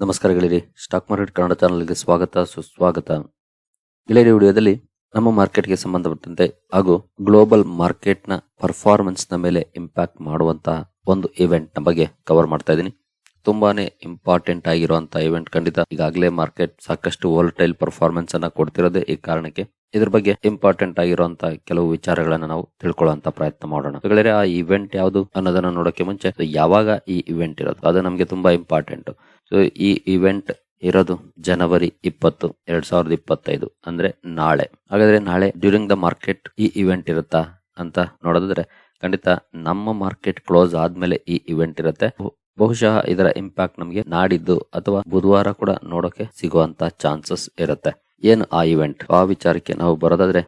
ನಮಸ್ಕಾರ ಗೆಳೆಯರಿ. Stock market Kannada ಚಾನಲ್ಗೆ ಸ್ವಾಗತ, ಸುಸ್ವಾಗತ. ಗೆಳೆಯರಿ, ವಿಡಿಯೋದಲ್ಲಿ ನಮ್ಮ ಮಾರ್ಕೆಟ್ಗೆ ಸಂಬಂಧಪಟ್ಟಂತೆ ಹಾಗೂ ಗ್ಲೋಬಲ್ ಮಾರ್ಕೆಟ್ನ ಪರ್ಫಾರ್ಮೆನ್ಸ್ನ ಮೇಲೆ ಇಂಪ್ಯಾಕ್ಟ್ ಮಾಡುವಂತಹ ಒಂದು ಇವೆಂಟ್ನ ಬಗ್ಗೆ ಕವರ್ ಮಾಡ್ತಾ ಇದ್ದೀನಿ. ತುಂಬಾನೇ ಇಂಪಾರ್ಟೆಂಟ್ ಆಗಿರುವಂತಹ ಇವೆಂಟ್ ಖಂಡಿತ. ಈಗಾಗಲೇ ಮಾರ್ಕೆಟ್ ಸಾಕಷ್ಟು ವೋಲ್ಟೈಲ್ ಪರ್ಫಾರ್ಮೆನ್ಸ್ ಅನ್ನ ಕೊಡ್ತಿರೋದೇ ಈ ಕಾರಣಕ್ಕೆ ಇದ್ರ ಬಗ್ಗೆ ಇಂಪಾರ್ಟೆಂಟ್ ಆಗಿರುವಂತಹ ಕೆಲವು ವಿಚಾರಗಳನ್ನ ನಾವು ತಿಳ್ಕೊಳ್ಳುವಂತ ಪ್ರಯತ್ನ ಮಾಡೋಣ. ಆ ಇವೆಂಟ್ ಯಾವುದು ಅನ್ನೋದನ್ನ ನೋಡೋಕೆ ಮುಂಚೆ ಯಾವಾಗ ಈ ಇವೆಂಟ್ ಇರೋದು? ಅದು ನಮಗೆ ತುಂಬಾ ಇಂಪಾರ್ಟೆಂಟ್ ಸೊ ಈ ಇವೆಂಟ್ ಇರೋದು ಜನವರಿ ಇಪ್ಪತ್ತು, ಎರಡ್ ಸಾವಿರದ ಇಪ್ಪತ್ತೈದು, ಅಂದ್ರೆ ನಾಳೆ. ಹಾಗಾದ್ರೆ ನಾಳೆ ಡ್ಯೂರಿಂಗ್ ದ ಮಾರ್ಕೆಟ್ ಈ ಇವೆಂಟ್ ಇರುತ್ತಾ ಅಂತ ನೋಡೋದಾದ್ರೆ, ಖಂಡಿತ ನಮ್ಮ ಮಾರ್ಕೆಟ್ ಕ್ಲೋಸ್ ಆದ್ಮೇಲೆ ಈ ಇವೆಂಟ್ ಇರುತ್ತೆ. ಬಹುಶಃ ಇದರ ಇಂಪ್ಯಾಕ್ಟ್ ನಮಗೆ ನಾಡಿದ್ದು ಅಥವಾ ಬುಧವಾರ ಕೂಡ ನೋಡೋಕೆ ಸಿಗುವಂತ ಚಾನ್ಸಸ್ ಇರುತ್ತೆ. ಏನು ಆ ಇವೆಂಟ್ ಆ ವಿಚಾರಕ್ಕೆ ನಾವು ಬರೋದಾದ್ರೆ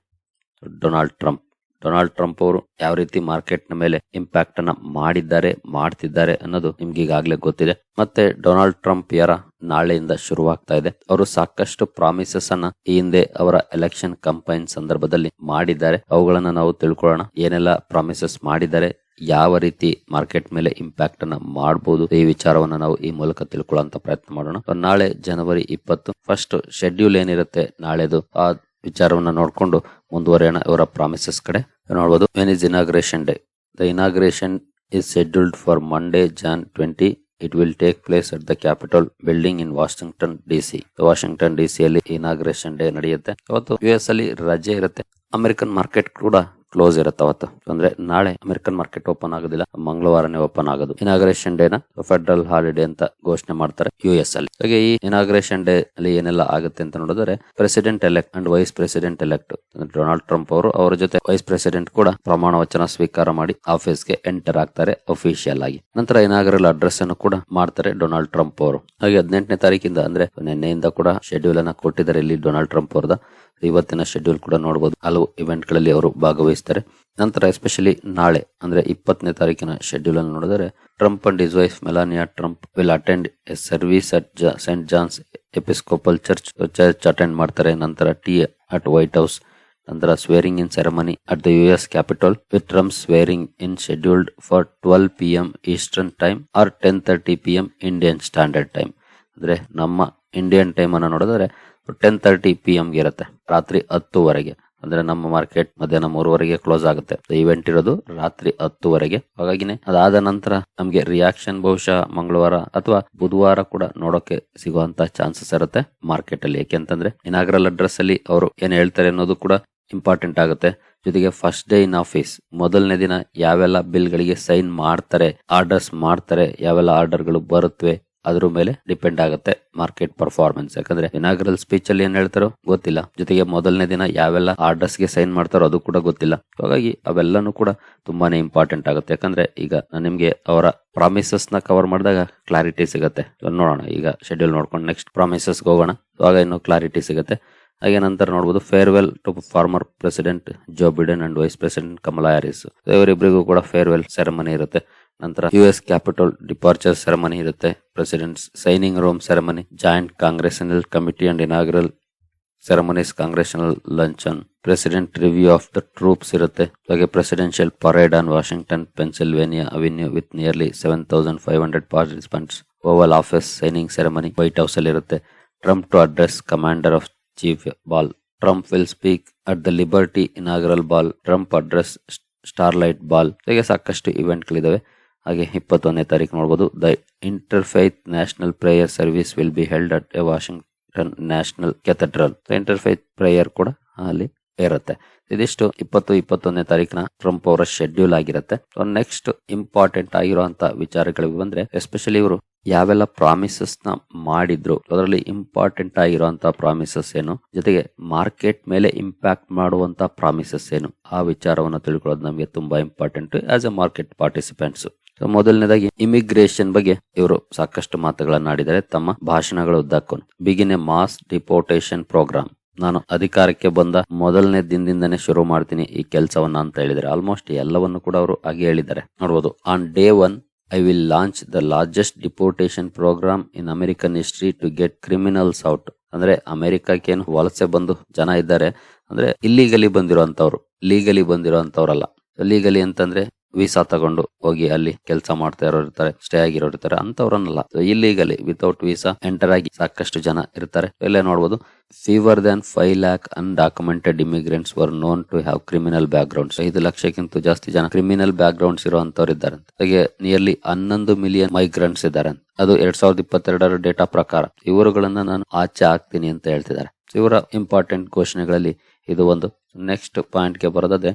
ಡೊನಾಲ್ಡ್ ಟ್ರಂಪ್ ಡೊನಾಲ್ಡ್ ಟ್ರಂಪ್ ಅವರು ಯಾವ ರೀತಿ ಮಾರ್ಕೆಟ್ನ ಮೇಲೆ ಇಂಪ್ಯಾಕ್ಟ್ ಅನ್ನ ಮಾಡಿದ್ದಾರೆ, ಮಾಡ್ತಿದ್ದಾರೆ ಅನ್ನೋದು ನಿಮ್ಗೆ ಈಗಾಗಲೇ ಗೊತ್ತಿದೆ. ಮತ್ತೆ ಡೊನಾಲ್ಡ್ ಟ್ರಂಪ್ ಯಾರ ನಾಳೆಯಿಂದ ಶುರುವಾಗ್ತಾ ಇದೆ. ಅವರು ಸಾಕಷ್ಟು ಪ್ರಾಮಿಸಸ್ ಅನ್ನ ಈ ಹಿಂದೆ ಅವರ ಎಲೆಕ್ಷನ್ ಕಂಪೈನ್ ಸಂದರ್ಭದಲ್ಲಿ ಮಾಡಿದ್ದಾರೆ. ಅವುಗಳನ್ನ ನಾವು ತಿಳ್ಕೊಳ್ಳೋಣ. ಏನೆಲ್ಲ ಪ್ರಾಮಿಸಸ್ ಮಾಡಿದ್ದಾರೆ, ಯಾವ ರೀತಿ ಮಾರ್ಕೆಟ್ ಮೇಲೆ ಇಂಪ್ಯಾಕ್ಟ್ ಅನ್ನ ಮಾಡಬಹುದು ಈ ವಿಚಾರವನ್ನ ನಾವು ಈ ಮೂಲಕ ತಿಳ್ಕೊಳ್ಳುವಂತ ಪ್ರಯತ್ನ ಮಾಡೋಣ. ನಾಳೆ ಜನವರಿ ಇಪ್ಪತ್ತು. ಫಸ್ಟ್ ಶೆಡ್ಯೂಲ್ ಏನಿರುತ್ತೆ ನಾಳೆದು? ಆ ವಿಚಾರವನ್ನ ನೋಡ್ಕೊಂಡು ಮುಂದುವರಿಯೋಣ ಇವರ ಪ್ರಾಮಿಸಸ್ ಕಡೆ. ನೋಡಬಹುದು when is inauguration day the inauguration is scheduled for Monday, Jan 20. It will take place at the Capitol building in Washington DC Washington D C ಅಲ್ಲಿ ಇನಾಗ್ರೇಷನ್ ಡೇ ನಡೆಯುತ್ತೆ. ಅವತ್ತು ಯು ಎಸ್ ಅಲ್ಲಿ ರಜೆ ಇರುತ್ತೆ. ಅಮೆರಿಕನ್ ಮಾರ್ಕೆಟ್ ಕೂಡ close ಇರುತ್ತೆ ಅವತ್ತು. ಅಂದ್ರೆ ನಾಳೆ ಅಮೆರಿಕನ್ ಮಾರ್ಕೆಟ್ ಓಪನ್ ಆಗೋದಿಲ್ಲ, ಮಂಗಳವಾರನೇ ಓಪನ್ ಆಗೋದು. ಇನಾಗ್ರೇಷನ್ ಡೇನ ಫೆಡರಲ್ ಹಾಲಿಡೇ ಅಂತ ಘೋಷಣೆ ಮಾಡ್ತಾರೆ ಯು ಎಸ್ ಅಲ್ಲಿ. ಹಾಗೆ ಈ ಇನಾಗ್ರೇಷನ್ ಡೇ ಅಲ್ಲಿ ಏನೆಲ್ಲ ಆಗುತ್ತೆ ಅಂತ ನೋಡಿದ್ರೆ president elect and vice president elect Donald Trump ಅವರು, ಅವರ ಜೊತೆ ವೈಸ್ ಪ್ರೆಸಿಡೆಂಟ್ ಕೂಡ ಪ್ರಮಾಣ ವಚನ ಸ್ವೀಕಾರ ಮಾಡಿ ಆಫೀಸ್ಗೆ ಎಂಟರ್ ಆಗ್ತಾರೆ ಅಫಿಷಿಯಲ್ ಆಗಿ. ನಂತರ ಇನಾಗ್ರಲ್ ಅಡ್ರೆಸ್ ಅನ್ನು ಕೂಡ ಮಾಡ್ತಾರೆ ಡೊನಾಲ್ಡ್ ಟ್ರಂಪ್ ಅವರು. ಹಾಗೆ ಹದಿನೆಂಟನೇ ತಾರೀಕಿಂದ ಅಂದ್ರೆ ನಿನ್ನೆಯಿಂದ ಕೂಡ ಶೆಡ್ಯೂಲ್ ಅನ್ನ ಕೊಟ್ಟಿದ್ದಾರೆ ಇಲ್ಲಿ ಡೊನಾಲ್ಡ್ ಟ್ರಂಪ್ ಅವರದ. ಇವತ್ತಿನ ಶೆಡ್ಯೂಲ್ ಕೂಡ ನೋಡಬಹುದು ಹಲವು ಇವೆಂಟ್ಗಳಲ್ಲಿ ಅವರು ಭಾಗವಹಿಸ್ತಾರೆ. ನಂತರ ಎಸ್ಪೆಷಲಿ ನಾಳೆ, ಅಂದ್ರೆ ಇಪ್ಪತ್ತನೇ ತಾರೀಕಿನ ಶೆಡ್ಯೂಲ್ ಅನ್ನು ನೋಡಿದರೆ Trump and his wife Melania Trump will attend a service at Saint John's Episcopal church church attend ಮಾಡ್ತಾರೆ. ನಂತರ ಟಿ ಅಟ್ ವೈಟ್ ಹೌಸ್ ನಂತರ swearing in ceremony at the U S Capitol with Trump swearing in scheduled for twelve P M Eastern time or ten thirty P M Indian Standard Time ಅಂದ್ರೆ ನಮ್ಮ Indian time ಅನ್ನ ನೋಡಿದ್ರೆ ten thirty P ಗೆ ಇರುತ್ತೆ. ರಾತ್ರಿ ಹತ್ತುವರೆಗೆ. ಅಂದ್ರೆ ನಮ್ಮ ಮಾರ್ಕೆಟ್ ಮಧ್ಯಾಹ್ನ ಮೂರುವರೆಗೆ ಕ್ಲೋಸ್ ಆಗುತ್ತೆ. ಇವೆಂಟ್ ಇರೋದು ರಾತ್ರಿ ಹತ್ತುವರೆಗೆ. ಹಾಗಾಗಿನೇ ಅದಾದ ನಂತರ ನಮ್ಗೆ ರಿಯಾಕ್ಷನ್ ಬಹುಶಃ ಮಂಗಳವಾರ ಅಥವಾ ಬುಧವಾರ ಕೂಡ ನೋಡೋಕೆ ಸಿಗುವಂತ ಚಾನ್ಸಸ್ ಇರುತ್ತೆ ಮಾರ್ಕೆಟ್ ಅಲ್ಲಿ. ಯಾಕೆಂತಂದ್ರೆ ಇನಾಗ್ರಲ್ ಅಡ್ರೆಸ್ ಅಲ್ಲಿ ಅವರು ಏನ್ ಹೇಳ್ತಾರೆ ಅನ್ನೋದು ಕೂಡ ಇಂಪಾರ್ಟೆಂಟ್ ಆಗುತ್ತೆ. ಜೊತೆಗೆ ಫಸ್ಟ್ ಡೇ ಇನ್ ಆಫೀಸ್ ಮೊದಲನೇ ದಿನ ಯಾವೆಲ್ಲ ಬಿಲ್ ಗಳಿಗೆ ಸೈನ್ ಮಾಡ್ತಾರೆ ಆರ್ಡರ್ಸ್ ಮಾಡ್ತಾರೆ, ಯಾವೆಲ್ಲ ಆರ್ಡರ್ಗಳು ಬರುತ್ತವೆ ಅದ್ರ ಮೇಲೆ ಡಿಪೆಂಡ್ ಆಗುತ್ತೆ ಮಾರ್ಕೆಟ್ ಪರ್ಫಾರ್ಮೆನ್ಸ್ ಯಾಕಂದ್ರೆ ಇನಾಗ್ರಲ್ ಸ್ಪೀಚ್ ಅಲ್ಲಿ ಏನ್ ಹೇಳ್ತಾರೋ ಗೊತ್ತಿಲ್ಲ. ಜೊತೆಗೆ ಮೊದಲನೇ ದಿನ ಯಾವೆಲ್ಲ ಆರ್ಡರ್ಸ್ಗೆ ಸೈನ್ ಮಾಡ್ತಾರೋ ಅದು ಕೂಡ ಗೊತ್ತಿಲ್ಲ. ಹಾಗಾಗಿ ಅವೆಲ್ಲನೂ ಕೂಡ ತುಂಬಾನೇ ಇಂಪಾರ್ಟೆಂಟ್ ಆಗುತ್ತೆ. ಯಾಕಂದ್ರೆ ಈಗ ನಿಮ್ಗೆ ಅವರ ಪ್ರಾಮಿಸಸ್ನ ಕವರ್ ಮಾಡಿದಾಗ ಕ್ಲಾರಿಟಿ ಸಿಗುತ್ತೆ. ನೋಡೋಣ, ಈಗ ಶೆಡ್ಯೂಲ್ ನೋಡ್ಕೊಂಡು ನೆಕ್ಸ್ಟ್ ಪ್ರಾಮಿಸಸ್ ಹೋಗೋಣ. ಆಗ ಇನ್ನು ಕ್ಲಾರಿಟಿ ಸಿಗುತ್ತೆ. ಹಾಗೆ ನಂತರ ನೋಡಬಹುದು farewell to former president Joe Biden and vice president Kamala Harris ಇವರಿಬ್ಬರಿಗೂ ಕೂಡ ಫೇರ್ವೆಲ್ ಸೆರೆಮನಿ ಇರುತ್ತೆ. ನಂತರ U S Capitol departure ceremony ಇರುತ್ತೆ. Presidents signing room ceremony joint congressional committee and inaugural ceremonies lunch luncheon president review of the troops ಇರುತ್ತೆ. ಹಾಗೆ presidential parade on Washington Pennsylvania Avenue with nearly seven thousand five hundred participants Oval Office signing ceremony White House ಅಲ್ಲಿ ಇರುತ್ತೆ. Trump to address commander of chief ball Trump will speak at the Liberty inaugural ball Trump address starlight ball ಹೀಗೆ ಸಾಕಷ್ಟು ಇವೆಂಟ್ಗಳಿದಾವೆ ಹಾಗೆ ಇಪ್ಪತ್ತೊಂದನೇ ತಾರೀಕು ನೋಡಬಹುದು the interfaith national prayer service will be held at a Washington National Cathedral interfaith prayer ಕೂಡ ಅಲ್ಲಿ ಇರುತ್ತೆ. ಇದಿಷ್ಟು ಇಪ್ಪತ್ತು, ಇಪ್ಪತ್ತೊಂದನೇ ತಾರೀಕಿನ ಟ್ರಂಪ್ ಅವರ ಶೆಡ್ಯೂಲ್ ಆಗಿರುತ್ತೆ. ನೆಕ್ಸ್ಟ್ ಇಂಪಾರ್ಟೆಂಟ್ ಆಗಿರುವಂತಹ ವಿಚಾರಗಳಿಗೆ ಬಂದ್ರೆ ಎಸ್ಪೆಷಲಿ ಇವರು ಯಾವೆಲ್ಲ ಪ್ರಾಮಿಸಸ್ನ ಮಾಡಿದ್ರು. ಅದರಲ್ಲಿ ಇಂಪಾರ್ಟೆಂಟ್ ಆಗಿರುವಂತಹ ಪ್ರಾಮಿಸಸ್ ಏನು? ಜೊತೆಗೆ ಮಾರ್ಕೆಟ್ ಮೇಲೆ ಇಂಪ್ಯಾಕ್ಟ್ ಮಾಡುವಂತ ಪ್ರಾಮಿಸಸ್ ಏನು? ಆ ವಿಚಾರವನ್ನು ತಿಳ್ಕೊಳ್ಳೋದು ನಮಗೆ ತುಂಬಾ important as a market participants ಮೊದಲನೇದಾಗಿ ಇಮಿಗ್ರೇಷನ್ ಬಗ್ಗೆ ಇವರು ಸಾಕಷ್ಟು ಮಾತುಗಳನ್ನು ಆಡಿದರೆ ತಮ್ಮ ಭಾಷಣಗಳ ಉದ್ದಕ್ಕೂ. Begin a mass deportation program ನಾನು ಅಧಿಕಾರಕ್ಕೆ ಬಂದ ಮೊದಲನೇ ದಿನದಿಂದನೇ ಶುರು ಮಾಡ್ತೀನಿ ಈ ಕೆಲಸವನ್ನ ಅಂತ ಹೇಳಿದರೆ ಆಲ್ಮೋಸ್ಟ್ ಎಲ್ಲವನ್ನು ಕೂಡ ಅವರು ಹಾಗೆ ಹೇಳಿದ್ದಾರೆ. ನೋಡಬಹುದು on day one I will launch the largest deportation program in American history to get criminals out ಅಂದ್ರೆ ಅಮೆರಿಕಕ್ಕೆ ಏನು ವಲಸೆ ಬಂದು ಜನ ಇದ್ದಾರೆ. ಅಂದ್ರೆ ಇಲ್ಲಿಗಲಿ ಬಂದಿರುವಂತವ್ರು ಲೀಗಲಿ ಬಂದಿರುವಂತವ್ರಲ್ಲ ಲೀಗಲಿ ಅಂತಂದ್ರೆ ವೀಸಾ ತಗೊಂಡು ಹೋಗಿ ಅಲ್ಲಿ ಕೆಲಸ ಮಾಡ್ತಾ ಇರೋರು ಇರ್ತಾರೆ ಸ್ಟೇ ಆಗಿರೋರು ಇರ್ತಾರೆ, ಅಂತವ್ರನ್ನಲ್ಲ. ಇಲ್ಲಿಗಲಿ ವಿತೌಟ್ ವೀಸಾ ಎಂಟರ್ ಆಗಿ ಸಾಕಷ್ಟು ಜನ ಇರ್ತಾರೆ. ಇಲ್ಲೇ ನೋಡಬಹುದು fewer than five lakh undocumented immigrants were known to have criminal backgrounds ಐದು ಲಕ್ಷಕ್ಕಿಂತ ಜಾಸ್ತಿ ಜನ ಕ್ರಿಮಿನಲ್ ಬ್ಯಾಕ್ ಗ್ರೌಂಡ್ಸ್ ಇರುವಂತವ್ರು ಇದ್ದಾರೆ ಹಾಗೆ ನಿಯರ್ಲಿ ಹನ್ನೊಂದು ಮಿಲಿಯನ್ ಮೈಗ್ರೆಂಟ್ಸ್ ಇದ್ದಾರೆ ಅದು ಎರಡ್ ಸಾವಿರದ ಇಪ್ಪತ್ತೆರಡರ ಡೇಟಾ ಪ್ರಕಾರ. ಇವರುಗಳನ್ನ ನಾನು ಆಚೆ ಹಾಕ್ತೀನಿ ಅಂತ ಹೇಳ್ತಿದ್ದಾರೆ. ಇವರ ಇಂಪಾರ್ಟೆಂಟ್ ಘೋಷಣೆಗಳಲ್ಲಿ ಇದು ಒಂದು. ನೆಕ್ಸ್ಟ್ ಪಾಯಿಂಟ್ಗೆ ಬರೋದೇ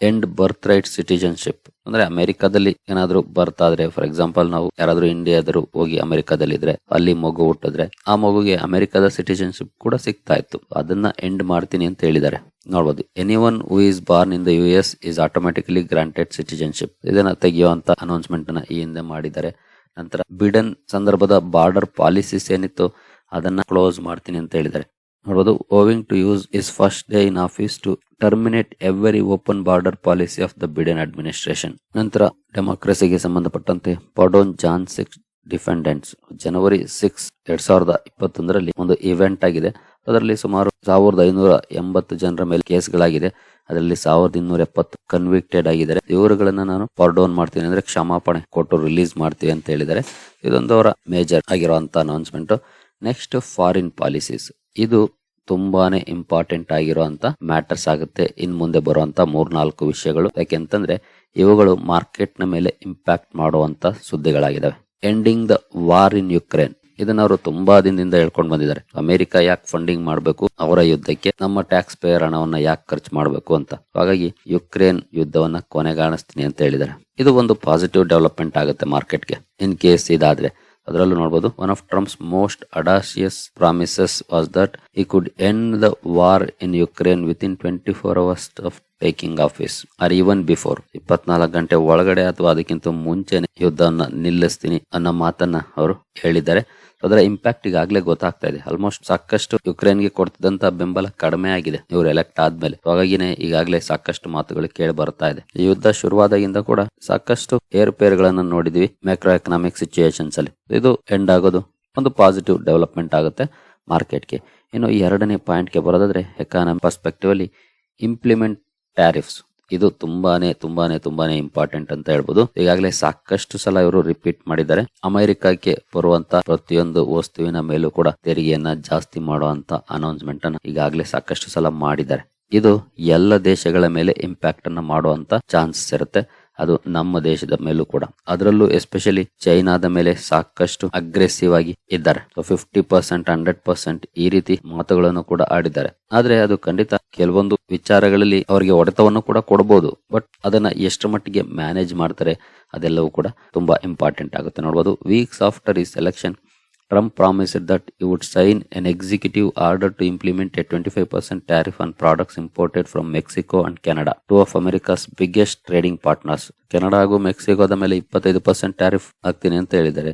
ಎಂಡ್ ಬರ್ತ್ ರೈಟ್ ಸಿಟಿಜನ್ಶಿಪ್ ಅಂದ್ರೆ ಅಮೆರಿಕಾದಲ್ಲಿ ಏನಾದ್ರೂ ಬರ್ತಾ ಆದ್ರೆ ಫಾರ್ ಎಕ್ಸಾಂಪಲ್ ನಾವು ಯಾರಾದ್ರೂ ಇಂಡಿಯಾದರು ಹೋಗಿ ಅಮೆರಿಕಾದಲ್ಲಿ ಇದ್ರೆ ಅಲ್ಲಿ ಮಗು ಹುಟ್ಟಿದ್ರೆ, ಆ ಮಗುಗೆ ಅಮೆರಿಕದ ಸಿಟಿಜನ್ಶಿಪ್ ಕೂಡ ಸಿಗ್ತಾ ಇತ್ತು. ಅದನ್ನ ಎಂಡ್ ಮಾಡ್ತೀನಿ ಅಂತ ಹೇಳಿದ್ದಾರೆ. ನೋಡ್ಬೋದು. Anyone who is born in the U S is automatically granted citizenship ಇದನ್ನ ತೆಗೆಯುವಂತ ಅನೌನ್ಸ್ಮೆಂಟ್ನ ಈ ಹಿಂದೆ ಮಾಡಿದ್ದಾರೆ. ನಂತರ ಬಿಡನ್ ಸಂದರ್ಭದ ಬಾರ್ಡರ್ ಪಾಲಿಸೀಸ್ ಏನಿತ್ತು ಅದನ್ನ ಕ್ಲೋಸ್ ಮಾಡ್ತೀನಿ ಅಂತ ಹೇಳಿದ್ದಾರೆ. ನೋಡಬಹುದು owing to use his first day in office to terminate every open border policy of the Biden administration ನಂತರ ಡೆಮೋಕ್ರಸಿಗೆ ಸಂಬಂಧಪಟ್ಟಂತೆ ಪಡೋನ್ ಜಾನ್ ಸಿಕ್ಸ್ ಡಿಫೆಂಡೆಂಟ್ಸ್. ಜನವರಿ ಸಿಕ್ಸ್, ಎರಡ್ ಸಾವಿರದ ಇಪ್ಪತ್ತೊಂದರಲ್ಲಿ ಒಂದು ಇವೆಂಟ್ ಆಗಿದೆ. ಅದರಲ್ಲಿ ಸುಮಾರು ಸಾವಿರದ ಐನೂರ ಎಂಬತ್ತು ಜನರ ಮೇಲೆ ಕೇಸ್ಗಳಾಗಿದೆ. ಅದರಲ್ಲಿ ಸಾವಿರದ ಇನ್ನೂರ ಎಪ್ಪತ್ತು ಕನ್ವಿಕ್ಟೆಡ್ ಆಗಿದ್ದಾರೆ. ಇವರುಗಳನ್ನ ನಾನು ಪಾರ್ಡೋನ್ ಮಾಡ್ತೀನಿ ಅಂದ್ರೆ ಕ್ಷಮಾಪಣೆ ಕೊಟ್ಟು ರಿಲೀಸ್ ಮಾಡ್ತೀವಿ ಅಂತ ಹೇಳಿದ್ದಾರೆ. ಇದೊಂದು ಅವರ ಮೇಜರ್ ಆಗಿರುವಂತ ಅನೌನ್ಸ್ಮೆಂಟ್ ನೆಕ್ಸ್ಟ್ ಫಾರಿನ್ ಪಾಲಿಸೀಸ್ ಇದು ತುಂಬಾನೇ ಇಂಪಾರ್ಟೆಂಟ್ ಆಗಿರುವಂತ ಮ್ಯಾಟರ್ಸ್ ಆಗುತ್ತೆ. ಇನ್ ಮುಂದೆ ಬರುವಂತ ಮೂರ್ನಾಲ್ಕು ವಿಷಯಗಳು. ಯಾಕೆಂತಂದ್ರೆ, ಇವುಗಳು ಮಾರ್ಕೆಟ್ನ ಮೇಲೆ ಇಂಪ್ಯಾಕ್ಟ್ ಮಾಡುವಂತ ಸುದ್ದಿಗಳಾಗಿದ್ದಾವೆ ending the war in Ukraine ಇದನ್ನ ಅವರು ತುಂಬಾ ದಿನದಿಂದ ಹೇಳ್ಕೊಂಡು ಬಂದಿದ್ದಾರೆ. ಅಮೆರಿಕ ಯಾಕೆ ಫಂಡಿಂಗ್ ಮಾಡಬೇಕು? ಅವರ ಯುದ್ಧಕ್ಕೆ ನಮ್ಮ ಟ್ಯಾಕ್ಸ್ ಪೇಯರ್ ಹಣವನ್ನ ಯಾಕೆ ಖರ್ಚು ಮಾಡಬೇಕು ಅಂತ. ಹಾಗಾಗಿ ಯುಕ್ರೇನ್ ಯುದ್ಧವನ್ನ ಕೊನೆಗಾಣಿಸ್ತೀನಿ ಅಂತ ಹೇಳಿದ್ದಾರೆ. ಇದು ಒಂದು ಪಾಸಿಟಿವ್ ಡೆವಲಪ್ಮೆಂಟ್ ಆಗುತ್ತೆ ಮಾರ್ಕೆಟ್ಗೆ ಇನ್ ಕೇಸ್ ಇದಾದ್ರೆ. ಅದರಲ್ಲೂ ನೋಡಬಹುದು one of Trump's most audacious promises was that he could end the war in Ukraine within twenty four hours of taking office or even before ಇಪ್ಪತ್ನಾಲ್ಕು ಗಂಟೆ ಒಳಗಡೆ ಅಥವಾ ಅದಕ್ಕಿಂತ ಮುಂಚೆನೆ ಯುದ್ಧವನ್ನ ನಿಲ್ಲಿಸ್ತೀನಿ ಅನ್ನೋ ಮಾತನ್ನ ಅವರು ಹೇಳಿದ್ದಾರೆ. ಅದರ ಇಂಪ್ಯಾಕ್ಟ್ ಈಗಾಗಲೇ ಗೊತ್ತಾಗ್ತಾ ಇದೆ. ಆಲ್ಮೋಸ್ಟ್ ಸಾಕಷ್ಟು ಯುಕ್ರೇನ್ಗೆ ಕೊಡ್ತಿದ್ದಂತ ಬೆಂಬಲ ಕಡಿಮೆ ಆಗಿದೆ. ಇವರು ಎಲೆಕ್ಟ್ ಆದ್ಮೇಲೆ. ಹಾಗಾಗಿನೇ ಈಗಾಗಲೇ ಸಾಕಷ್ಟು ಮಾತುಗಳು ಕೇಳಿ ಬರ್ತಾ ಇದೆ. ಈ ಯುದ್ಧ ಶುರುವಾದಾಗಿಂದ ಕೂಡ ಸಾಕಷ್ಟು ಏರ್ಪೇರ್ಗಳನ್ನ ನೋಡಿದ್ವಿ. ಮ್ಯಾಕ್ರೋ ಎಕನಾಮಿಕ್ ಸಿಚುಯೇಷನ್ಸ್ ಅಲ್ಲಿ. ಇದು ಎಂಡ್ ಆಗೋದು. ಒಂದು ಪಾಸಿಟಿವ್ ಡೆವಲಪ್ಮೆಂಟ್ ಆಗುತ್ತೆ ಮಾರ್ಕೆಟ್ಗೆ ಇನ್ನು ಎರಡನೇ ಪಾಯಿಂಟ್ಗೆ ಬರೋದಾದ್ರೆ ಎಕಾನಮಿ ಪರ್ಸ್ಪೆಕ್ಟಿವ್ ಅಲ್ಲಿ ಇಂಪ್ಲಿಮೆಂಟ್ ಟ್ಯಾರಿಫ್ಸ್ ಇದು ತುಂಬಾನೇ ತುಂಬಾನೇ ತುಂಬಾನೇ ಇಂಪಾರ್ಟೆಂಟ್ ಅಂತ ಹೇಳ್ಬೋದು. ಈಗಾಗಲೇ ಸಾಕಷ್ಟು ಸಲ ಇವರು ರಿಪೀಟ್ ಮಾಡಿದ್ದಾರೆ. ಅಮೆರಿಕಕ್ಕೆ ಬರುವಂತ ಪ್ರತಿಯೊಂದು ವಸ್ತುವಿನ ಮೇಲೂ ಕೂಡ ತೆರಿಗೆಯನ್ನ ಜಾಸ್ತಿ ಮಾಡುವಂತ ಅನೌನ್ಸ್ಮೆಂಟ್ ಅನ್ನ ಈಗಾಗಲೇ ಸಾಕಷ್ಟು ಸಲ ಮಾಡಿದ್ದಾರೆ. ಇದು ಎಲ್ಲ ದೇಶಗಳ ಮೇಲೆ ಇಂಪ್ಯಾಕ್ಟ್ ಅನ್ನ ಮಾಡುವಂತ ಚಾನ್ಸಸ್ ಇರುತ್ತೆ. ಅದು ನಮ್ಮ ದೇಶದ ಮೇಲೂ ಕೂಡ. ಅದರಲ್ಲೂ ಎಸ್ಪೆಷಲಿ ಚೈನಾದ ಮೇಲೆ ಸಾಕಷ್ಟು ಅಗ್ರೆಸಿವ್ ಆಗಿ ಇದ್ದಾರೆ ಫಿಫ್ಟಿ ಪರ್ಸೆಂಟ್ ಹಂಡ್ರೆಡ್ ಪರ್ಸೆಂಟ್ ಈ ರೀತಿ ಮಾತುಗಳನ್ನು ಕೂಡ ಆಡಿದ್ದಾರೆ. ಆದ್ರೆ ಅದು ಖಂಡಿತ ಕೆಲವೊಂದು ವಿಚಾರಗಳಲ್ಲಿ ಅವರಿಗೆ ಒಡೆತವನ್ನು ಕೂಡ ಕೊಡಬಹುದು ಬಟ್ ಅದನ್ನ ಎಷ್ಟರ ಮಟ್ಟಿಗೆ ಮ್ಯಾನೇಜ್ ಮಾಡ್ತಾರೆ ಅದೆಲ್ಲವೂ ಕೂಡ ತುಂಬಾ ಇಂಪಾರ್ಟೆಂಟ್ ಆಗುತ್ತೆ ನೋಡಬಹುದು weeks after the election Trump promised that he would sign an executive order to implement a 25% tariff on products imported from Mexico and Canada, two of America's biggest trading partners. Canada ಹಾಗೂ ಮೆಕ್ಸಿಕೋದ ಮೇಲೆ ಇಪ್ಪತ್ತೈದು percent tariff ಹಾಕ್ತೀನಿ ಅಂತ ಹೇಳಿದ್ದಾರೆ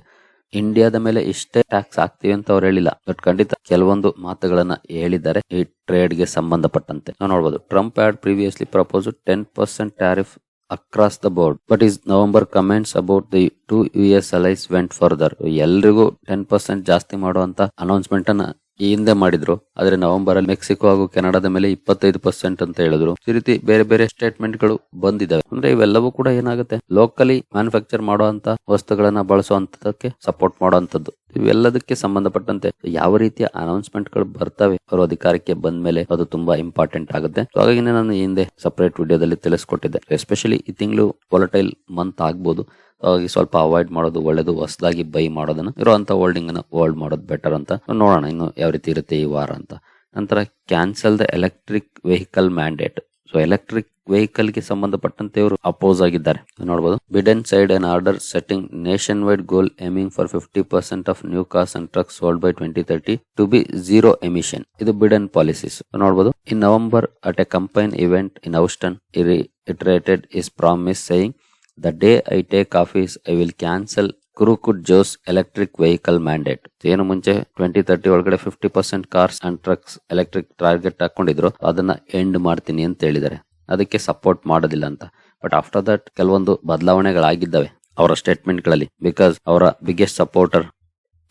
ಇಂಡಿಯಾದ ಮೇಲೆ ಇಷ್ಟೇ ಟ್ಯಾಕ್ಸ್ ಹಾಕ್ತೀವಿ ಅಂತ ಅವ್ರು ಹೇಳಿಲ್ಲ ಬಟ್ ಖಂಡಿತ ಕೆಲವೊಂದು ಮಾತುಗಳನ್ನ ಹೇಳಿದ್ದಾರೆ ಈ ಟ್ರೇಡ್ಗೆ ಸಂಬಂಧಪಟ್ಟಂತೆ ನಾವು ನೋಡಬಹುದು Trump had previously propose ten percent tariff across the board but his November comments about the two U S allies went further ಎಲ್ರಿಗೂ ಟೆನ್ ಪರ್ಸೆಂಟ್ ಜಾಸ್ತಿ ಮಾಡುವಂತ ಅನೌನ್ಸ್ಮೆಂಟ್ ಅನ್ನ ಈ ಹಿಂದೆ ಮಾಡಿದ್ರು. ಆದ್ರೆ ನವೆಂಬರ್ ಅಲ್ಲಿ ಮೆಕ್ಸಿಕೋ ಹಾಗೂ ಕೆನಡಾದ ಮೇಲೆ ಇಪ್ಪತ್ತೈದು ಪರ್ಸೆಂಟ್ ಅಂತ ಹೇಳಿದ್ರು. ಈ ರೀತಿ ಬೇರೆ ಬೇರೆ ಸ್ಟೇಟ್ಮೆಂಟ್ಗಳು ಬಂದಿದ್ದಾವೆ ಅಂದ್ರೆ ಇವೆಲ್ಲವೂ ಕೂಡ ಏನಾಗುತ್ತೆ? ಲೋಕಲಿ ಮ್ಯಾನುಫ್ಯಾಕ್ಚರ್ ಮಾಡುವಂತ ವಸ್ತುಗಳನ್ನ ಬಳಸುವಂತದಕ್ಕೆ ಸಪೋರ್ಟ್ ಮಾಡುವಂತದ್ದು. ಇವೆಲ್ಲದಕ್ಕೆ ಸಂಬಂಧಪಟ್ಟಂತೆ ಯಾವ ರೀತಿಯ ಅನೌನ್ಸ್ಮೆಂಟ್ಗಳು ಬರ್ತವೆ ಅವರು ಅಧಿಕಾರಕ್ಕೆ ಬಂದ ಮೇಲೆ ಅದು ತುಂಬಾ ಇಂಪಾರ್ಟೆಂಟ್ ಆಗುತ್ತೆ. ಹಾಗಾಗಿ ನಾನು ಹಿಂದೆ ಸಪರೇಟ್ ವಿಡಿಯೋದಲ್ಲಿ ತಿಳಿಸ್ಕೊಟ್ಟಿದ್ದೆ. ಎಸ್ಪೆಷಲಿ ಈ ತಿಂಗಳು ವಾಲಟೈಲ್ ಮಂತ್ ಆಗ್ಬೋದು. ಹಾಗಾಗಿ ಸ್ವಲ್ಪ ಅವಾಯ್ಡ್ ಮಾಡೋದು ಒಳ್ಳೇದು, ಹೊಸದಾಗಿ ಬೈ ಮಾಡೋದನ್ನ, ಇರುವಂತ ಹೋಲ್ಡಿಂಗ್ ಅನ್ನ ಹೋಲ್ಡ್ ಮಾಡೋದು ಬೆಟರ್ ಅಂತ. ನೋಡೋಣ ಇನ್ನು ಯಾವ ರೀತಿ ಇರುತ್ತೆ ಈ ವಾರ ಅಂತ. ನಂತರ cancel the electric vehicle mandate so electric ವೆಹಿಕಲ್ಗೆ ಸಂಬಂಧಪಟ್ಟಂತೆ ಇವರು ಅಪೋಸ್ ಆಗಿದ್ದಾರೆ ನೋಡಬಹುದು Biden signed an order setting nationwide goal aiming for fifty percent of new cars and trucks sold by twenty thirty to be zero emission ಇದು Biden policies ನೋಡಬಹುದು in November at a campaign event in Austin reiterated his promise saying the day I take office I will cancel crooked Joe's electric vehicle mandate ಏನು ಮುಂಚೆ twenty thirty ಒಳಗಡೆ fifty percent cars and trucks electric target ಹಾಕೊಂಡಿದ್ರು. ಅದನ್ನ end ಮಾಡ್ತೀನಿ ಅಂತ ಹೇಳಿದ್ದಾರೆ. ಅದಕ್ಕೆ support ಮಾಡೋದಿಲ್ಲ ಅಂತ. ಬಟ್ ಆಫ್ಟರ್ ದಟ್ ಕೆಲವೊಂದು ಬದಲಾವಣೆಗಳಾಗಿದ್ದಾವೆ ಅವರ ಸ್ಟೇಟ್ಮೆಂಟ್ಗಳಲ್ಲಿ ಬಿಕಾಸ್ ಅವರ ಬಿಗ್ಗೆಸ್ಟ್ ಸಪೋರ್ಟರ್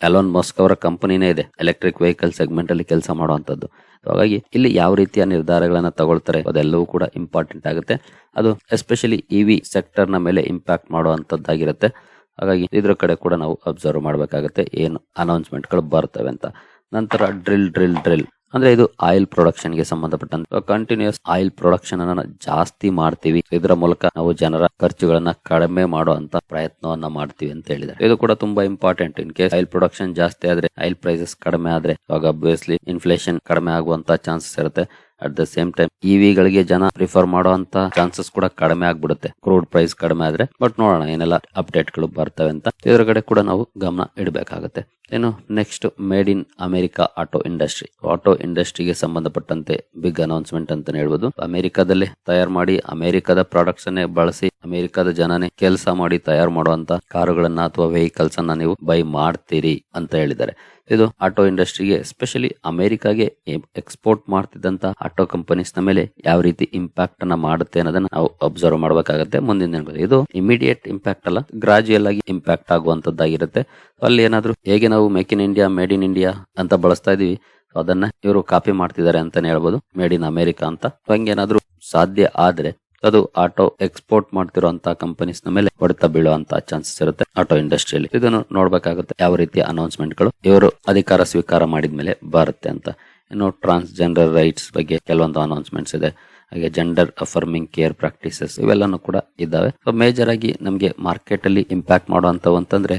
ಎಲೋನ್ ಮಸ್ಕ್ ಅವರ ಕಂಪನಿನೇ ಇದೆ. ಎಲೆಕ್ಟ್ರಿಕ್ ವೆಹಿಕಲ್ ಸೆಗ್ಮೆಂಟ್ ಅಲ್ಲಿ ಕೆಲಸ ಮಾಡುವಂತದ್ದು ಹಾಗಾಗಿ ಇಲ್ಲಿ ಯಾವ ರೀತಿಯ ನಿರ್ಧಾರಗಳನ್ನ ತಗೊಳ್ತಾರೆ ಅದೆಲ್ಲವೂ ಕೂಡ ಇಂಪಾರ್ಟೆಂಟ್ ಆಗುತ್ತೆ. ಅದು ಎಸ್ಪೆಷಲಿ ಇವಿ ಸೆಕ್ಟರ್ನ ಮೇಲೆ ಇಂಪ್ಯಾಕ್ಟ್ ಮಾಡುವಂತದ್ದಾಗಿರುತ್ತೆ ಹಾಗಾಗಿ ಇದ್ರ ಕಡೆ ಕೂಡ ನಾವು ಅಬ್ಸರ್ವ್ ಮಾಡಬೇಕಾಗುತ್ತೆ ಏನು ಅನೌನ್ಸ್ಮೆಂಟ್ಗಳು ಬರ್ತವೆ ಅಂತ. ನಂತರ ಡ್ರಿಲ್ ಡ್ರಿಲ್ ಡ್ರಿಲ್ ಅಂದ್ರೆ ಇದು ಆಯಿಲ್ ಪ್ರೊಡಕ್ಷನ್ಗೆ ಸಂಬಂಧಪಟ್ಟಂತ ಕಂಟಿನ್ಯೂಸ್ ಆಯಿಲ್ ಪ್ರೊಡಕ್ಷನ್ ಅನ್ನ ಜಾಸ್ತಿ ಮಾಡ್ತೀವಿ. ಇದರ ಮೂಲಕ ನಾವು ಜನರ ಖರ್ಚುಗಳನ್ನ ಕಡಿಮೆ ಮಾಡುವಂತ ಪ್ರಯತ್ನವನ್ನ ಮಾಡ್ತೀವಿ ಅಂತ ಹೇಳಿದ್ದಾರೆ. ಇದು ಕೂಡ ತುಂಬಾ important in case oil production ಜಾಸ್ತಿ ಆದ್ರೆ ಆಯಿಲ್ ಪ್ರೈಸಸ್ ಕಡಿಮೆ ಆದ್ರೆ ಅವಾಗ ಅಬ್ವಿಯಸ್ಲಿ ಇನ್ಫ್ಲೇಷನ್ ಕಡಿಮೆ ಆಗುವಂತ ಚಾನ್ಸಸ್ ಇರುತ್ತೆ. At the same time EV ಗಳಿಗೆ ಜನ ಪ್ರಿಫರ್ ಮಾಡುವಂತ ಚಾನ್ಸಸ್ ಕೂಡ ಕಡಿಮೆ ಆಗ್ಬಿಡುತ್ತೆ. ಕ್ರೂಡ್ ಪ್ರೈಸ್ ಕಡಿಮೆ ಆದ್ರೆ ಬಟ್ ನೋಡೋಣ, ಏನೆಲ್ಲ ಅಪ್ಡೇಟ್ಗಳು ಬರ್ತವೆ ಅಂತ. ಇದರ ಕಡೆ ಕೂಡ ನಾವು ಗಮನ ಇಡಬೇಕಾಗುತ್ತೆ. ಏನು next made in America auto industry auto ಇಂಡಸ್ಟ್ರಿಗೆ ಸಂಬಂಧಪಟ್ಟಂತೆ ಬಿಗ್ ಅನೌನ್ಸ್ಮೆಂಟ್ ಅಂತಾನೆ ಹೇಳ್ಬೋದು. ಅಮೆರಿಕಾದಲ್ಲಿ ತಯಾರು ಮಾಡಿ, ಅಮೆರಿಕದ ಪ್ರಾಡಕ್ಟ್ಸ್ ಅನ್ನೇ ಬಳಸಿ ಅಮೆರಿಕದ ಜನನೇ ಕೆಲಸ ಮಾಡಿ ತಯಾರು ಮಾಡುವಂತ ಕಾರುಗಳನ್ನ ಅಥವಾ ವೆಹಿಕಲ್ಸ್ ಅನ್ನ ನೀವು ಬೈ ಮಾಡ್ತೀರಿ ಅಂತ ಹೇಳಿದ್ದಾರೆ. ಇದು ಆಟೋ ಇಂಡಸ್ಟ್ರಿಗೆ ಎಸ್ಪೆಷಲಿ ಅಮೆರಿಕಾಗೆ ಎಕ್ಸ್ಪೋರ್ಟ್ ಮಾಡ್ತಿದ್ದಂತ ಆಟೋ ಕಂಪನೀಸ್ನ ಮೇಲೆ ಯಾವ ರೀತಿ ಇಂಪ್ಯಾಕ್ಟ್ ಅನ್ನ ಮಾಡುತ್ತೆ ಅನ್ನೋದನ್ನ ನಾವು ಅಬ್ಸರ್ವ್ ಮಾಡಬೇಕಾಗುತ್ತೆ ಮುಂದಿನ ದಿನಗಳಲ್ಲಿ. ಇದು ಇಮಿಡಿಯೇಟ್ ಇಂಪ್ಯಾಕ್ಟ್ ಅಲ್ಲ ಗ್ರಾಜುಯಲ್ ಆಗಿ ಇಂಪ್ಯಾಕ್ಟ್ ಆಗುವಂತದ್ದಾಗಿರುತ್ತೆ. ಅಲ್ಲಿ ಏನಾದ್ರು ಹೇಗೆ ನಾವು make in India, made in India ಅಂತ ಬಳಸ್ತಾ ಇದೀವಿ ಅದನ್ನ ಇವರು ಕಾಪಿ ಮಾಡ್ತಿದ್ದಾರೆ ಅಂತಾನೆ ಹೇಳ್ಬೋದು, ಮೇಡ್ ಇನ್ ಅಮೆರಿಕಾ ಅಂತ. ಹಂಗೇನಾದ್ರೂ ಸಾಧ್ಯ ಆದ್ರೆ ಅದು ಆಟೋ ಎಕ್ಸ್ಪೋರ್ಟ್ ಮಾಡ್ತಿರುವಂತಹ ಕಂಪನೀಸ್ನ ಮೇಲೆ ಹೊಡೆತ ಬೀಳುವಂತಹ ಚಾನ್ಸಸ್ ಇರುತ್ತೆ ಆಟೋ ಇಂಡಸ್ಟ್ರಿಯಲ್ಲಿ ಇದನ್ನು ನೋಡ್ಬೇಕಾಗುತ್ತೆ ಯಾವ ರೀತಿಯ ಅನೌನ್ಸ್ಮೆಂಟ್ಗಳು. ಇವರು ಅಧಿಕಾರ ಸ್ವೀಕಾರ ಮಾಡಿದ ಮೇಲೆ ಬರುತ್ತೆ ಅಂತ. ಇನ್ನು ಟ್ರಾನ್ಸ್ ಜೆಂಡರ್ ರೈಟ್ಸ್ ಬಗ್ಗೆ ಕೆಲವೊಂದು ಅನೌನ್ಸ್ಮೆಂಟ್ಸ್ ಇದೆ. ಹಾಗೆ ಜೆಂಡರ್ ಅಫರ್ಮಿಂಗ್ ಕೇರ್ ಪ್ರಾಕ್ಟೀಸಸ್ ಇವೆಲ್ಲನೂ ಕೂಡ ಇದ್ದಾವೆ. ಸೊ ಮೇಜರ್ ಆಗಿ ನಮಗೆ ಮಾರ್ಕೆಟ್ ಅಲ್ಲಿ ಇಂಪ್ಯಾಕ್ಟ್ ಮಾಡುವಂಥವು ಅಂತಂದ್ರೆ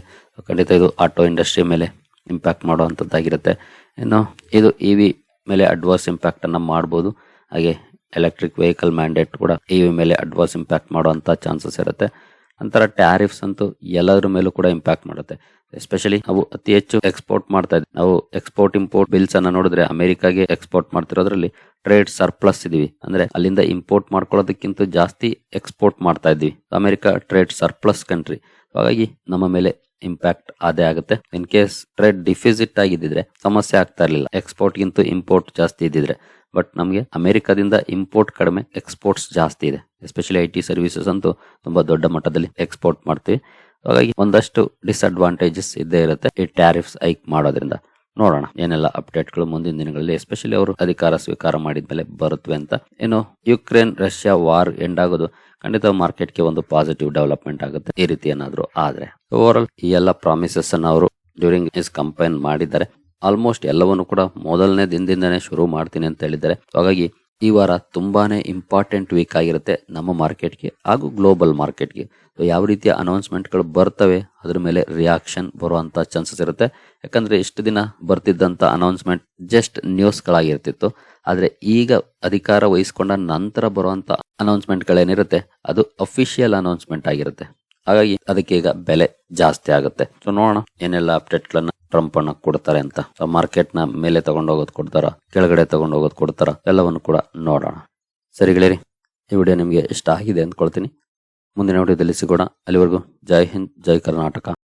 ಖಂಡಿತ ಇದು ಆಟೋ ಇಂಡಸ್ಟ್ರಿ ಮೇಲೆ ಇಂಪ್ಯಾಕ್ಟ್ ಮಾಡುವಂಥದ್ದಾಗಿರುತ್ತೆ. ಇನ್ನು ಇದು ಇವಿ ಮೇಲೆ ಅಡ್ವಾನ್ಸ್ ಇಂಪ್ಯಾಕ್ಟ್ ಅನ್ನ ಮಾಡಬಹುದು ಹಾಗೆ ಎಲೆಕ್ಟ್ರಿಕ್ ವೆಹಿಕಲ್ ಮ್ಯಾಂಡೇಟ್ ಕೂಡ ಇವಿ ಮೇಲೆ ಅಡ್ವಾನ್ಸ್ ಇಂಪ್ಯಾಕ್ಟ್ ಮಾಡುವಂಥ ಚಾನ್ಸಸ್ ಇರುತ್ತೆ. ನಂತರ ಟ್ಯಾರಿಫ್ಸ್ ಅಂತೂ ಎಲ್ಲದರ ಮೇಲೂ ಕೂಡ ಇಂಪ್ಯಾಕ್ಟ್ ಮಾಡುತ್ತೆ. ಎಸ್ಪೆಷಲಿ ನಾವು ಅತಿ ಹೆಚ್ಚು ಎಕ್ಸ್ಪೋರ್ಟ್ ಮಾಡ್ತಾ ಇದ್ದೀವಿ ನಾವು ಎಕ್ಸ್ಪೋರ್ಟ್ ಇಂಪೋರ್ಟ್ ಬಿಲ್ಸ್ ಅನ್ನ ನೋಡಿದ್ರೆ ಅಮೆರಿಕಾಗೆ ಎಕ್ಸ್ಪೋರ್ಟ್ ಮಾಡ್ತಿರೋದ್ರಲ್ಲಿ ಟ್ರೇಡ್ ಸರ್ಪ್ಲಸ್ ಇದೀವಿ. ಅಂದ್ರೆ ಅಲ್ಲಿಂದ ಇಂಪೋರ್ಟ್ ಮಾಡ್ಕೊಳ್ಳೋದಕ್ಕಿಂತ ಜಾಸ್ತಿ ಎಕ್ಸ್ಪೋರ್ಟ್ ಮಾಡ್ತಾ ಇದ್ವಿ. ಅಮೆರಿಕ ಟ್ರೇಡ್ ಸರ್ಪ್ಲಸ್ ಕಂಟ್ರಿ ಹಾಗಾಗಿ ನಮ್ಮ ಮೇಲೆ ಇಂಪ್ಯಾಕ್ಟ್ ಅದೇ ಆಗುತ್ತೆ. ಇನ್ ಕೇಸ್ ಟ್ರೇಡ್ ಡಿಫಿಸಿಟ್ ಆಗಿದ್ದಿದ್ರೆ ಸಮಸ್ಯೆ ಆಗ್ತಾ ಇರಲಿಲ್ಲ. ಎಕ್ಸ್ಪೋರ್ಟ್ ಗಿಂತ ಇಂಪೋರ್ಟ್ ಜಾಸ್ತಿ ಇದ್ದಿದ್ರೆ. ಬಟ್ ನಮಗೆ ಅಮೆರಿಕದಿಂದ ಇಂಪೋರ್ಟ್ ಕಡಿಮೆ ಎಕ್ಸ್ಪೋರ್ಟ್ಸ್ ಜಾಸ್ತಿ ಇದೆ. ಎಸ್ಪೆಷಲಿ ಐ ಟಿ ಸರ್ವಿಸಸ್ ಅಂತೂ ತುಂಬಾ ದೊಡ್ಡ ಮಟ್ಟದಲ್ಲಿ ಎಕ್ಸ್ಪೋರ್ಟ್ ಮಾಡ್ತೀವಿ. ಹಾಗಾಗಿ ಒಂದಷ್ಟು ಡಿಸ್ಅಡ್ವಾಂಟೇಜಸ್ ಇದ್ದೇ ಇರುತ್ತೆ ಈ ಟ್ಯಾರಿಫ್ಸ್ ಐಕ್ ಮಾಡೋದ್ರಿಂದ. ನೋಡೋಣ ಏನೆಲ್ಲ ಅಪ್ಡೇಟ್ಗಳು ಮುಂದಿನ ದಿನಗಳಲ್ಲಿ ಎಸ್ಪೆಷಲಿ ಅವರು ಅಧಿಕಾರ ಸ್ವೀಕಾರ ಮಾಡಿದ ಮೇಲೆ ಬರುತ್ತವೆ ಅಂತ. ಏನು ಯುಕ್ರೇನ್ ರಷ್ಯಾ ವಾರ್ ಎಂಡ್ ಆಗೋದು ಖಂಡಿತ ಮಾರ್ಕೆಟ್ಗೆ ಒಂದು ಪಾಸಿಟಿವ್ ಡೆವಲಪ್ಮೆಂಟ್ ಆಗುತ್ತೆ ಈ ರೀತಿ ಏನಾದರೂ ಆದರೆ. ಓವರ್ ಆಲ್ ಈ ಎಲ್ಲ ಪ್ರಾಮಿಸಸ್ ಅನ್ನು ಅವರು ಡ್ಯೂರಿಂಗ್ ಇಸ್ ಕಂಪೈನ್ ಮಾಡಿದ್ದಾರೆ. ಆಲ್ಮೋಸ್ಟ್ ಎಲ್ಲವನ್ನು ಕೂಡ ಮೊದಲನೇ ದಿನದಿಂದನೇ ಶುರು ಮಾಡ್ತೀನಿ ಅಂತ ಹೇಳಿದ್ದಾರೆ. ಹಾಗಾಗಿ ಈ ವಾರ ತುಂಬಾನೇ ಇಂಪಾರ್ಟೆಂಟ್ ವೀಕ್ ಆಗಿರುತ್ತೆ ನಮ್ಮ ಮಾರ್ಕೆಟ್ಗೆ ಹಾಗೂ ಗ್ಲೋಬಲ್ ಮಾರ್ಕೆಟ್ಗೆ. ಯಾವ ರೀತಿಯ ಅನೌನ್ಸ್ಮೆಂಟ್ಗಳು ಬರ್ತವೆ, ಅದ್ರ ಮೇಲೆ ರಿಯಾಕ್ಷನ್ ಬರುವಂಥ ಚಾನ್ಸಸ್ ಇರುತ್ತೆ. ಯಾಕಂದ್ರೆ ಇಷ್ಟು ದಿನ ಬರ್ತಿದ್ದಂಥ ಅನೌನ್ಸ್ಮೆಂಟ್ ಜಸ್ಟ್ ನ್ಯೂಸ್ಗಳಾಗಿರ್ತಿತ್ತು ಆದರೆ ಈಗ ಅಧಿಕಾರ ವಹಿಸ್ಕೊಂಡ ನಂತರ ಬರುವಂಥ ಅನೌನ್ಸ್ಮೆಂಟ್ಗಳೇನಿರುತ್ತೆ ಅದು ಅಫಿಷಿಯಲ್ ಅನೌನ್ಸ್ಮೆಂಟ್ ಆಗಿರುತ್ತೆ. ಹಾಗಾಗಿ ಅದಕ್ಕೆ ಈಗ ಬೆಲೆ ಜಾಸ್ತಿ ಆಗುತ್ತೆ. ಸೊ ನೋಡೋಣ ಏನೆಲ್ಲ ಅಪ್ಡೇಟ್ಗಳನ್ನ ಟ್ರಂಪ್ ಅನ್ನ ಕೊಡ್ತಾರೆ ಅಂತ. ಮಾರ್ಕೆಟ್ನ ಮೇಲೆ ತಗೊಂಡೋಗೋದು ಕೊಡ್ತಾರ, ಕೆಳಗಡೆ ತಗೊಂಡೋಗೋದು ಕೊಡ್ತಾರ, ಎಲ್ಲವನ್ನು ಕೂಡ ನೋಡೋಣ. ಸರಿ ಗೆಳೆಯರಿ, ಈ ವಿಡಿಯೋ ನಿಮಗೆ ಇಷ್ಟ ಆಗಿದೆ ಅಂದ್ಕೊಳ್ತೀನಿ. ಮುಂದಿನ ವಿಡಿಯೋದಲ್ಲಿ ಸಿಗೋಣ. ಅಲ್ಲಿವರೆಗೂ ಜೈ ಹಿಂದ್, ಜೈ ಕರ್ನಾಟಕ.